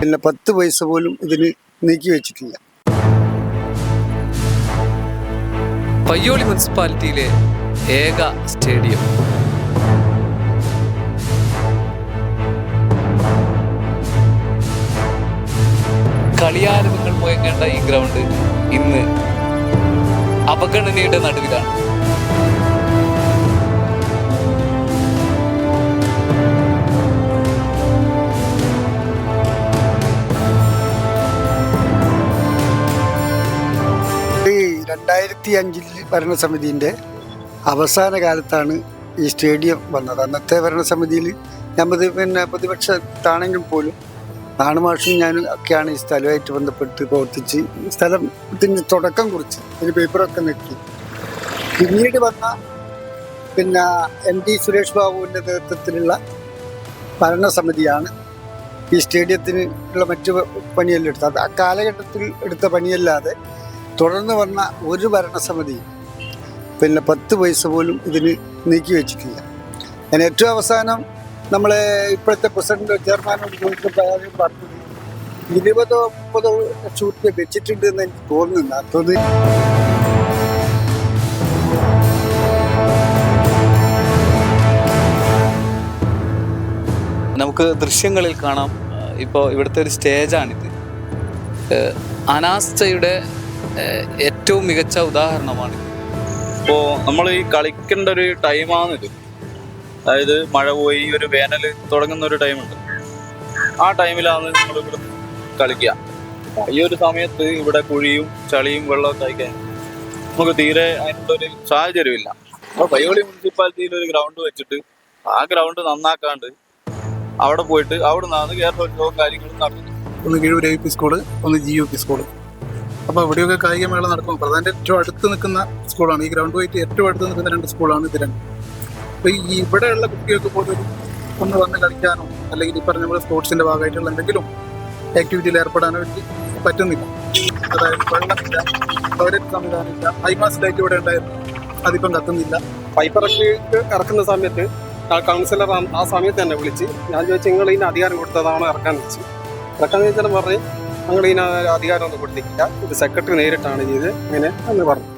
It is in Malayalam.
പിന്നെ പത്ത് പൈസ പോലും ഇതിന് നീക്കി വെച്ചിട്ടില്ല. പയ്യോളി മുനിസിപ്പാലിറ്റിയിലെ ഏക സ്റ്റേഡിയം. കളിയാരവങ്ങൾ മുയങ്ങേണ്ട ഈ ഗ്രൗണ്ട് ഇന്ന് അവഗണനയുടെ നടുവിലാണ്. രണ്ടായിരത്തി അഞ്ചിൽ ഭരണസമിതിന്റെ അവസാന കാലത്താണ് ഈ സ്റ്റേഡിയം വന്നത്. അന്നത്തെ ഭരണസമിതിയിൽ ഞാൻ പിന്നെ പ്രതിപക്ഷത്താണെങ്കിൽ പോലും നാണുമാഷും ഞാനും ഒക്കെയാണ് ഈ സ്ഥലമായിട്ട് ബന്ധപ്പെട്ട് പ്രവർത്തിച്ച് സ്ഥലത്തിന് തുടക്കം കുറിച്ച് ഒരു പേപ്പറൊക്കെ നെക്കി. പിന്നീട് വന്ന പിന്നെ എം ടി സുരേഷ് ബാബുവിന്റെ നേതൃത്വത്തിലുള്ള ഭരണസമിതിയാണ് ഈ സ്റ്റേഡിയത്തിന് ഉള്ള മറ്റു പണിയെല്ലാം എടുത്തത്. ആ കാലഘട്ടത്തിൽ എടുത്ത പണിയല്ലാതെ തുടർന്ന് വന്ന ഒരു ഭരണസമിതി പിന്നെ പത്ത് പൈസ പോലും ഇതിന് നീക്കി വെച്ചിട്ടില്ല. ഞാൻ ഏറ്റവും അവസാനം നമ്മളെ ഇപ്പോഴത്തെ പ്രസിഡന്റ് ചെയർമാനോട് ചോദിച്ചപ്പോൾ പറഞ്ഞു ഇരുപതോ മുപ്പതോ ലക്ഷം റുപ്യ വെച്ചിട്ടുണ്ട് എന്ന് എനിക്ക് തോന്നുന്നില്ല. അത് നമുക്ക് ദൃശ്യങ്ങളിൽ കാണാം. ഇപ്പോൾ ഇവിടുത്തെ ഒരു സ്റ്റേജാണിത്. അനാസ്ഥയുടെ ഏറ്റവും മികച്ച ഉദാഹരണമാണ്. ഇപ്പോൾ നമ്മൾ ഈ കളിക്കേണ്ട ഒരു ടൈമാണ് ടൈമാണിത്. അതായത് മഴ പോയി ഒരു വേനൽ തുടങ്ങുന്ന ഒരു ടൈമുണ്ട്. ആ ടൈമിലാണ് നമ്മൾ ഇവിടെ കളിക്കുക. ഈ ഒരു സമയത്ത് ഇവിടെ കുഴിയും ചളിയും വെള്ളമൊക്കെ കഴിക്കാൻ നമുക്ക് തീരെ അതിനുള്ള ഒരു സാഹചര്യമില്ല. അപ്പോൾ പയ്യോളി മുനിസിപ്പാലിറ്റിയിൽ ഒരു ഗ്രൗണ്ട് വെച്ചിട്ട് ആ ഗ്രൗണ്ട് നന്നാക്കാണ്ട് അവിടെ പോയിട്ട് അവിടെ നിന്നാണ് കേരളോത്സവവും കാര്യങ്ങളും നടത്തുന്നത്. ഒന്ന് കിഴൂർ എ പി സ്കൂൾ ഒന്ന് ജി യു പി സ്കൂൾ. അപ്പോൾ ഇവിടെയൊക്കെ കായികമേള നടക്കും പ്രധാന ഏറ്റവും അടുത്ത് നിൽക്കുന്ന സ്കൂളാണ്. ഈ ഗ്രൗണ്ട് പോയിട്ട് ഏറ്റവും അടുത്ത് നിൽക്കുന്ന രണ്ട് സ്കൂളാണ് ഇത് രണ്ട്. അപ്പോൾ ഈ ഇവിടെയുള്ള കുട്ടികൾക്ക് പോലും ഒന്ന് വന്ന് കളിക്കാനോ അല്ലെങ്കിൽ ഈ പറഞ്ഞ പോലെ സ്പോർട്സിന്റെ ഭാഗമായിട്ടുള്ള എന്തെങ്കിലും ആക്ടിവിറ്റിയിൽ ഏർപ്പെടാനോ പറ്റുന്നില്ല. അതായത് വെള്ളമില്ല ടോയ്ലറ്റ് സംവിധാനമില്ല ഹൈമാസ് ലൈറ്റ് ഇവിടെ ഉണ്ടായിരുന്നു. അതിപ്പം കത്തുന്നില്ല. പൈപ്പ് ഇറക്കി ഇറക്കുന്ന സമയത്ത് കൗൺസിലർ ആ- സമയത്ത് തന്നെ വിളിച്ച് ഞാൻ ചോദിച്ചു നിങ്ങൾ ഇതിന് അധികാരം കൊടുത്തതാണോ ഇറക്കാൻ വെച്ച്? ഇറക്കാൻ വെച്ചാൽ പറഞ്ഞ് ഞങ്ങൾ ഇതിന് അധികാരമൊന്നും കൊടുത്തിട്ടില്ല. ഇത് സെക്രട്ടറി നേരിട്ടാണ് ചെയ്ത് ഇങ്ങനെ എന്ന് പറഞ്ഞു.